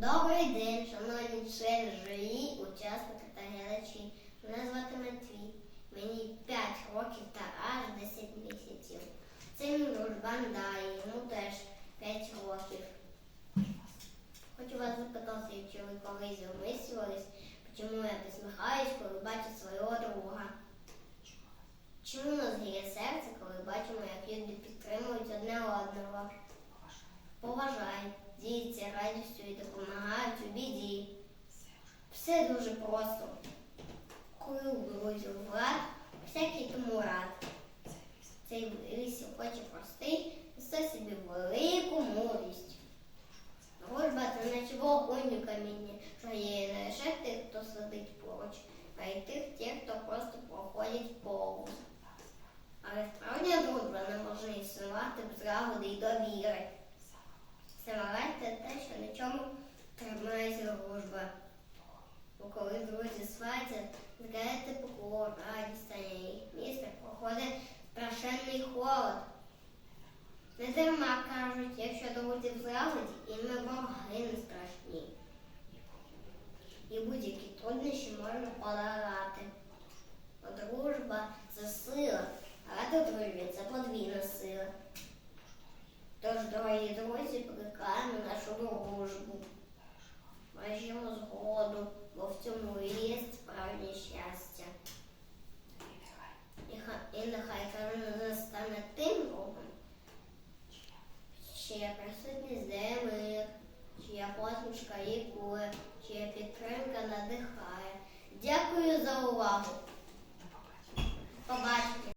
Добрий день, шановні члени журі, учасники та глядачі. Мене звати Матвій. Мені 5 років та аж 10 місяців. Це мій дружбан Дає, йому теж 5 років. Хочу вас запитати, чи ви колись замислювались, чому я посміхаюсь, коли бачу свого друга? Чому нас гріє серце, коли бачимо, як люди підтримують одне одного? Поважають, діляться радістю і біді. Все дуже просто. Коли друзів влад, всякий тому рад. Цей ліс хоче простий, несе собі велику мудрість. Дружба це наче вогонь у камінні, що є не лише тих, хто сидить поруч, а й тих, тих, хто просто проходить повз. Але справжня дружба не може існувати без злагоди і довіри. Це те, що на чому тримається дружба. Бо коли друзі згадає тепло, радість та їх місце проходить страшенний холод. Не дарма кажуть, якщо друзі в злагоді, і ми вороги не страшні. І будь-які труднощі можна подолати. Дружба це сила, а ради дружбі це подвійна сила. Тож, дорогі друзі, плекаємо нашу дружбу. Бачимо згоду, бо в цьому є справжнє щастя. І, ха- і нехай корона стане тим другом, чия присутність дає чия посмішка лікує, чия підтримка надихає. Дякую за увагу. Побачите.